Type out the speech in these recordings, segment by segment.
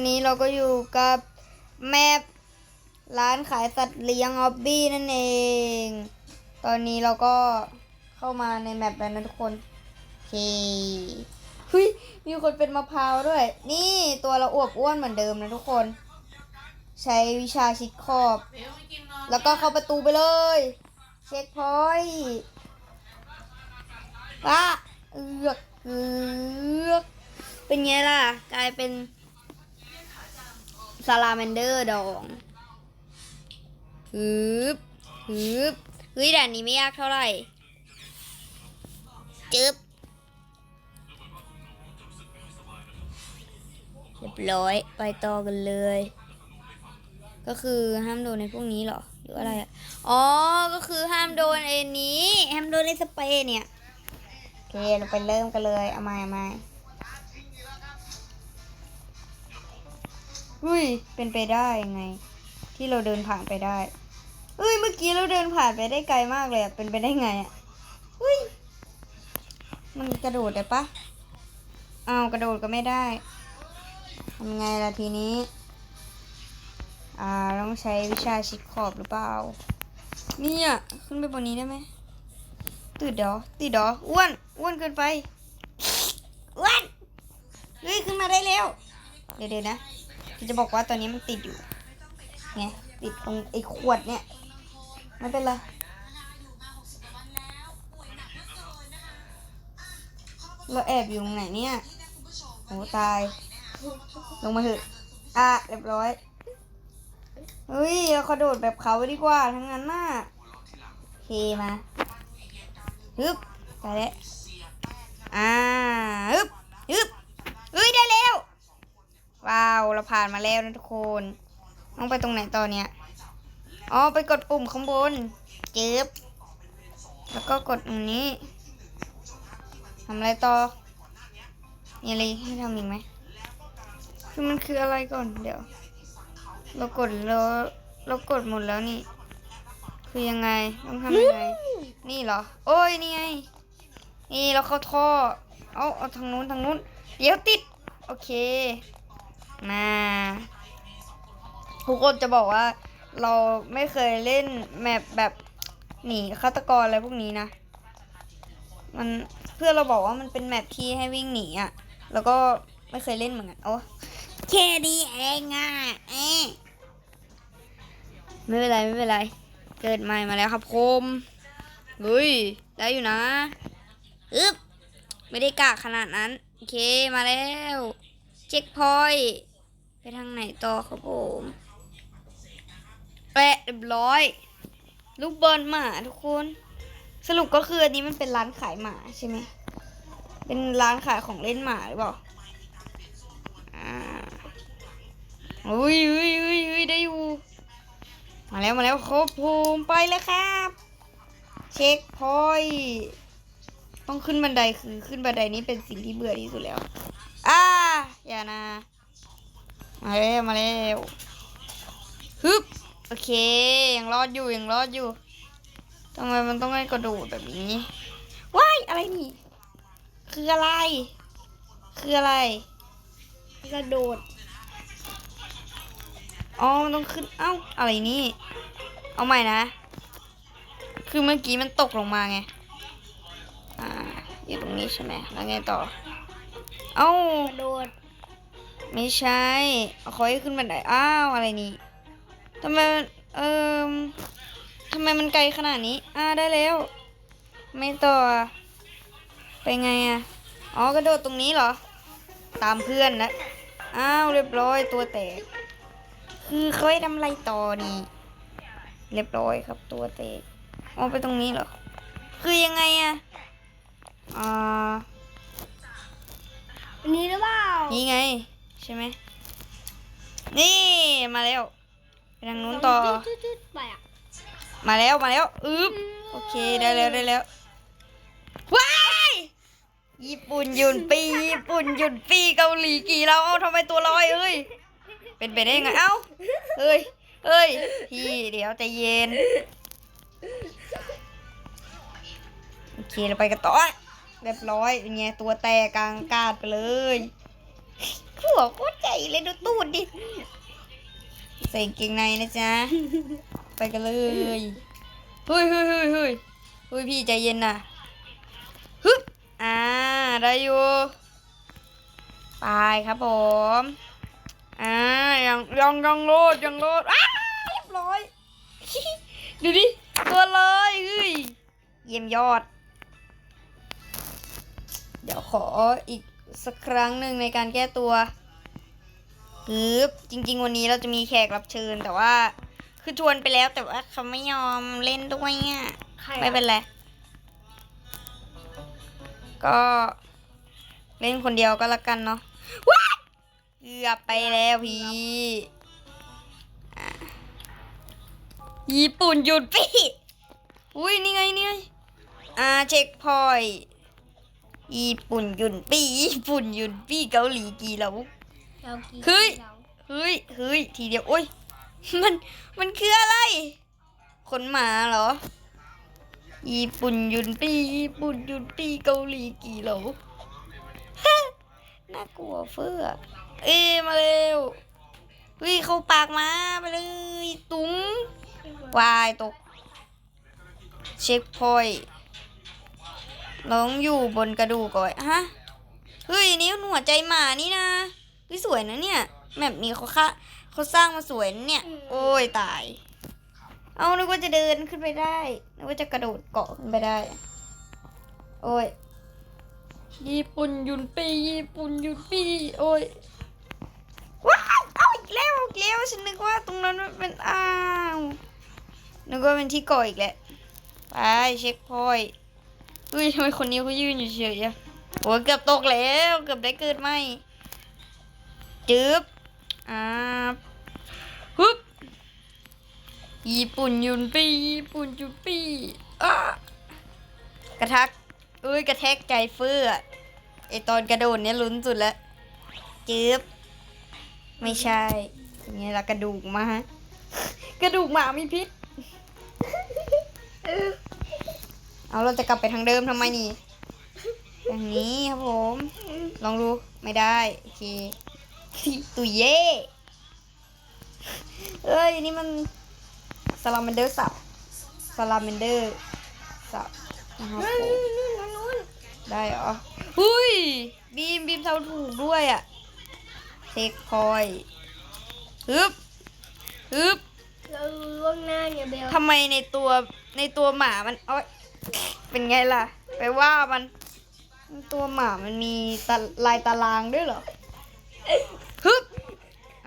วันนี้เราก็อยู่กับแมปร้านขายสัตว์เลี้ยงออบบี้นั่นเอง ตอนนี้เราก็เข้ามาในแมปแล้วนะทุกคนโอเคเฮ้ยมีคนเป็นมะพร้าวด้วย นี่ตัวเราอวบอ้วนเหมือนเดิมนะทุกคน ใช้วิชาชิดขอบ แล้วก็เข้าประตูไปเลย เช็คพอยต์ว่าเอือกเอือกเป็นไงล่ะ กลายเป็นาลาแมนเดอร์ดองฮึบฮึบเฮ้ยด่านนี้ไม่ยากเท่าไหร่จึ๊บเรียบร้อยไปต่อกันเลย ก็คือห้ามโดนในพวกนี้หรอหรืออะไรอ๋อก็คือห้ามโดนไอ้นี้ห้ามโดนในสเปรย์เนี่ยโอเคเราไปเริ่มกันเลยเอามาเอามา อุ้ย เป็นไปได้ยังไง ที่เราเดินผ่านไปได้เอ้ย เมื่อกี้เราเดินผ่านไปได้ไกลมากเลยอะเป็นไปได้ไงอะอุ้ย มันกระโดดได้ปะเอากระโดดก็ไม่ได้ทำไงล่ะทีนี้ อ่า ต้องใช้วิชาชิดขอบหรือเปล่า เนี่ย ขึ้นไปบนนี้ได้ไหมติดดอติดดออ้วน อ้วนเกินไป อ้วน เฮ้ย ขึ้นมาได้แล้ว เดี๋ยวเดี๋ย วนะจะบอกว่าตอนนี้มันติดอยู่ไงติดตรงไอ้ขวดเนี่ย ไม่เป็นไรเราแอบอยู่ตรงไหนเนี่ยโอ้ตาย ลงมาเถอะอะเรียบร้อยเฮ้ยเรากระโดดแบบเขาดีกว่าทั้งนั้นน่ะเคมาฮึบไปแล้วอ่าฮึบฮึบเฮ้ย ได้แล้ว ว้าวเราผ่านมาแล้วนะทุกคนต้องไปตรงไหนต่อเนี่ยอ๋อไปกดปุ่มข้างบนจึบแล้วก็กดตรงนี้ทำอะไรต่อมีอะไรให้ทำอีกไหมคือมันคืออะไรก่อนเดี๋ยว เรากดแล้วเรากดหมดแล้วนี่ คือยังไงต้องทำยังไง นี่เหรอ โอ้ยนี่ไงนี่เราเข้าท่อ เอาเอาทางนู้นทางนู้นเดี๋ยวติด โอเค มาทุกคนจะบอกว่า เราไม่เคยเล่นแมปแบบหนีฆาตกรอะไรพวกนี้นะ มันเพื่อเราบอกว่ามันเป็นแมปที่ให้วิ่งหนีอะ่ะ แล้วก็ไม่เคยเล่นเหมือนกันโอ้แค่นี้เองอะเอ๊ไม่เป็นไรไม่เป็นไร เกิดใหม่มาแล้วครับคมเฮ้ยได้อยู่นะอึ๊บไม่ได้กะขนาดนั้น โอเคมาแล้ว เช็คพอยต์ ไปทางไหนต่อครับผมแปะเรียบร้อย ลูกบอลหมาทุกคน สรุปก็คืออันนี้มันเป็นร้านขายหมาใช่ไหม เป็นร้านขายของเล่นหมาหรือเปล่าอุ้ยอุ้ยอุ้ยอุ้ยได้อยู่ มาแล้วมาแล้วครบภูมิไปแล้วครับ เช็คพอยต์ต้องขึ้นบันไดคือขึ้นบันไดนี้เป็นสิ่งที่เบื่อที่สุดแล้ว อ่าอย่านะ มาแล้วมาแล้วฮึบโอเคยังรอดอยู่ยังรอดอยู่ทำไมมันต้องให้กระโดดแบบนี้ว้ายอะไรนี่ คืออะไร คืออะไร กระโดดอ๋อมันต้องขึ้นเอ้าอะไรนี่เอาใหม่นะ คือเมื่อกี้มันตกลงมาไงอ่าอยู่ตรงนี้ใช่ไหมแล้วไงต่อ เอ้ากระโดด ไม่ใช่เอาเขาให้ขึ้นบันไดอ้าวอะไรนี่ทำไมมันเอ่มทำไมมันไกลขนาดนี้ อ่าได้แล้ว ไม่ต่ออะไปไงอะ อ๋อกระโดดตรงนี้เหรอ ตามเพื่อนนะอ้าวเรียบร้อยตัวแตก คือเขาให้ทำอะไรต่อนี่ เรียบร้อยครับตัวแตกอ๋อไปตรงนี้เหรอ คือยังไงอะ อ่าอันนี้หรือเปล่า นี่ไง ใช่ไหม นี่มาแล้วไปทางนู้นต่อ มาแล้วมาแล้วอึ๊บโอเคได้แล้วได้แล้วว้ายญี่ปุ่นหยุนปีญี่ปุ่นหยุนปีเกาหลีกี่เราเอาทำไมตัวลอยเอ้ยเป็นไปได้ไงเอ้าเอ้ยเอ้ยพี่เดี๋ยวใจเย็นโอเคเราไปกันต่อเรียบร้อยเป็นไงตัวแตกกลางกาศไปเลย หัวโคตรใหญ่เลยดูตูดดิ ใส่เกงในนะจ๊ะ ไปกันเลยเฮ้ยเฮ้ยเฮ้ยเฮ้ยเฮ้ยพี่ใจเย็นนะฮึบอ่าได้อยู่ไปครับผมอ่ายังยังยังโลดยังโลดอ้าเรียบร้อย ดูดิตัวเลยเฮ้ยเยี่ยมยอด เดี๋ยวขออีก สักครั้งหนึ่งในการแก้ตัวฮึบจริง ๆ วันนี้เราจะมีแขกรับเชิญ แต่ว่า คือชวนไปแล้วแต่ว่าเขาไม่ยอมเล่นด้วยอะใครไม่เป็นไร ก็เล่นคนเดียวก็แล้วกันเนาะว้ายเกือบไปแล้วพี่อะญี่ปุ่นหยุดปีอุ้ยนี่ไงนี่ไงอ่าเช็คพอยต์ ญี่ปุ่นหยุดปีญี่ปุ่นหยุดปีเกาหลีกี่แล้วเรากินเฮ้ยราเฮ้ยเฮ้ยทีเดียวโอ้ย มันมันคืออะไร ขนหมาเหรอ ญี่ปุ่นหยุนปีญี่ปุ่นหยุนปีเกาหลีกี่โหลน่ากลัวเฟื่อเอ้ยมาเร็วเฮ้ยเข้าปากมาไปเลยตุ้มวายตก เช็คพอยต์ น้องอยู่บนกระดูกก่อนฮะ เฮ้ยนี่มันหัวใจหมานี่นะเฮ้ยสวยนะเนี่ยแบบนี้เขาค่าเขาสร้างมาสวยนะเนี่ย โอ้ยตาย เอานึกว่าจะเดินขึ้นไปได้นึกว่าจะกระโดดเกาะขึ้นไปได้ โอ้ย ญี่ปุ่นยุนปีญี่ปุ่นยุนปีโอ้ย ว้าว เอาอีกแล้วอีกแล้วฉันนึกว่าตรงนั้นมันเป็นอ้าวนึกว่าเป็นที่เกาะอีกแล้วไปเช็คพอยต์ เฮ้ยทำไมคนนี้เขายืนอยู่เฉยๆอะโอ้ยเกือบตกแล้วเกือบได้เกิดไหมจึ๊บอ่าฮึบญี่ปุ่นยุนปีญี่ปุ่นยุนปีอะกระทักเอ้ยกระแทกใจเฟื่อไอตอนกระโดดเนี่ยลุ้นสุดแล้วจึ๊บไม่ใช่อย่างเงี้ยละกระดูกมากระดูกหมามีพิษ เอาเราจะกลับไปทางเดิมทำไมนี่อย่างนี้ครับผม ลองดูไม่ได้โอเคตุยเย่เอ้ยนี่มันสลาเมนเดอร์สับสลาเมนเดอร์สับนะครับผมนู่นนู่นนู่นได้เหรอหุยบีมบีมเท่าถูกด้วยอะเทคพอยต์ฮึบฮึบเราล่วงหน้าเนี่ยเบลทำไมในตัวในตัวหมามันเอ้ย เป็นไงล่ะ ไปว่ามันตัวหมามันมีตลายตารางด้วยเหรอฮึบ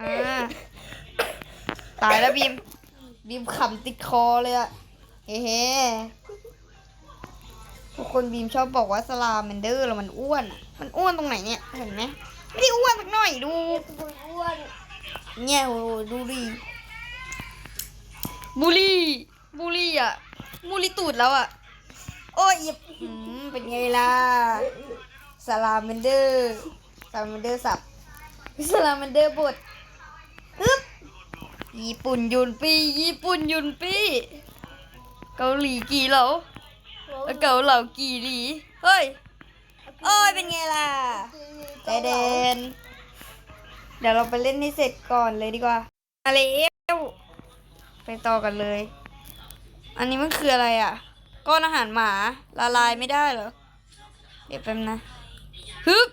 อ่าตายแล้วบีม บีมขำติดคอเลยอะเฮ้เฮ้ทุกคนบีมชอบบอกว่าสลาเมนเดอร์แล้วมันอ้วน มันอ้วนตรงไหนเนี่ย เห็นไหมไม่ได้อ้วนสักหน่อยดูอ้วนเนี่ยโหดูดิบูลลี่บูลลี่อะบูลลี่ตูดแล้วอะ โอ้ยเหยียบอืมเป็นไงล่ะสลาเมนเดอร์สลาเมนเดอร์สับสลาเมนเดอร์บดฮึบญี่ปุ่นยุนปีญี่ปุ่นยุนปีเกาหลีกี่เหลาแล้วเกาเหลากี่หลีเฮ้ยโอ้ยเป็นไงล่ะใจเด่นเดี๋ยวเราไปเล่นให้เสร็จก่อนเลยดีกว่ามาเร็วไปต่อกันเลย อันนี้มันคืออะไรอะ ก้อนอาหารหมาละลายไม่ได้เหรอ เดี๋ยวแป๊บนะฮึบ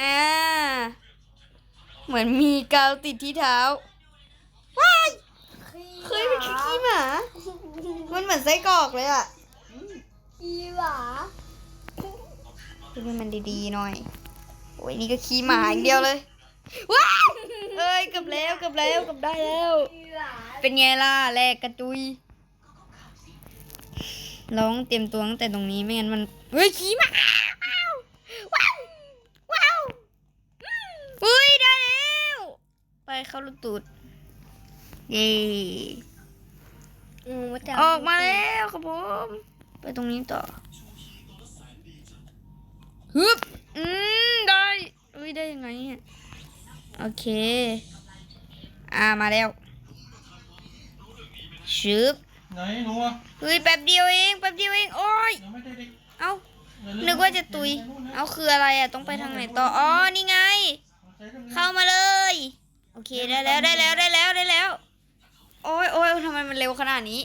อ่าเหมือนมีกาวติดที่เท้า ว้ายเคยเป็นขี้หมา มันเหมือนไส้กรอกเลยอะขี้หมาพูดให้มันดีๆหน่อย โอ้ยนี่ก็ขี้หมาอย่างเดียวเลย ว้ายเอ้ยเกือบแล้วเกือบแล้วเกือบได้แล้วขี้หมาเป็นไงล่ะแลกกระจุย เราต้องเตรียมตัวตั้งแต่ตรงนี้ไม่งั้นมันเฮ้ยขี้หมาว้าวว้าวว้าวอุ้ยได้แล้วไปเข้าลูกตูดเย่อืมว่าจะออกมาแล้วครับผมไปตรงนี้ต่อฮึบอืมได้อุ้ยได้ยังไงเนี่ยโอเค อ่ามาแล้วชึบ ไหนหนูอะเฮ้ยแป๊บเดียวเองแป๊บเดียวเองโอ้ยยังไม่ได้ดิเอ้าอย่ลืมนึกว่าจะตุยอย่ลืมเอาคืออะไรอะต้องไปทางไหนต่ออ๋อนี่ไงโอเคเข้ามาเลย โอเคได้แล้วได้แล้วได้แล้วได้แล้ว โอ้ยโอ้ยทำไมมันเร็วขนาดนี้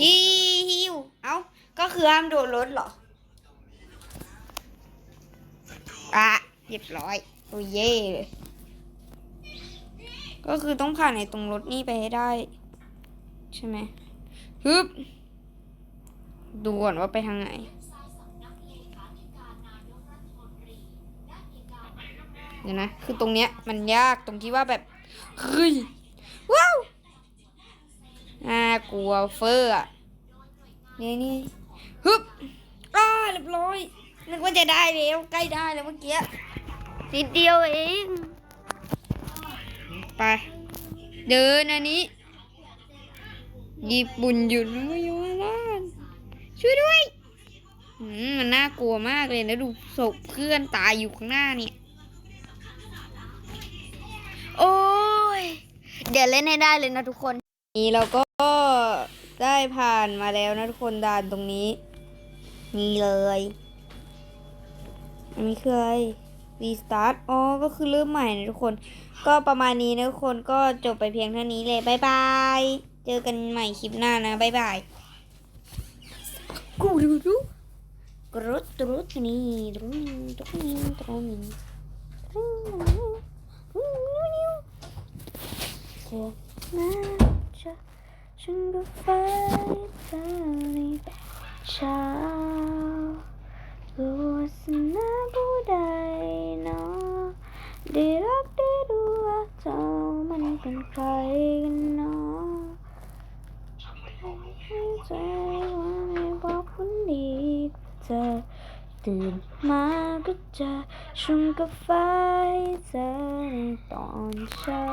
ฮิฮิวเอ้าก็คือห้ามโดนรถเหรออะเรียบร้อยโอ้ยเย่เลยก็คือต้องผ่านในตรงรถนี่ไปให้ได้ ใช่ไหมฮึบดูก่อนว่าไปทางไหนเดี๋ยวนะ คือตรงเนี้ยมันยากตรงที่ว่าแบบเฮ้ยว้าวน่ากลัวเฟอร์อะนี่นี่ฮึบอ้าเรียบร้อยนึกว่าจะได้แล้วใกล้ได้แล้วเมื่อกี้นิดเดียวเอง ไป เดินอันนี้ ญี่ปุ่นหยุดไม่ยอมร้านช่วยด้วยมมันน่ากลัวมากเลยนะดูศพเพื่อนตายอยู่ข้างหน้าเนี่ย โอ้ย เดี๋ยวเล่นให้ได้เลยนะทุกคน นี่เราก็ได้ผ่านมาแล้วนะทุกคนด่านตรงนี้ นี่เลยอันนี้คืออะไร restart อ๋อ ก็คือเริ่มใหม่นะทุกคน ก็ประมาณนี้นะทุกคนก็จบไปเพียงเท่านี้เลย บ๊ายบาย เจอกันใหม่คลิปหน้านะ บ๊ายบายกูดูดูกรุดกรุดนี่ตรงนี้ตรงนี้ตรงนี้ตรงนี้เจอหน้าจะฉันก็ฝันเธอในเช้ารู้สนาผู้ใดเนาะได้รักได้รู้ว่าเจ้ามันเป็นใครกันเนาะ ใจว่าไม่บอกคนดีเธอตื่นมาก็เจอชงกาแฟเธอในตอนเช้า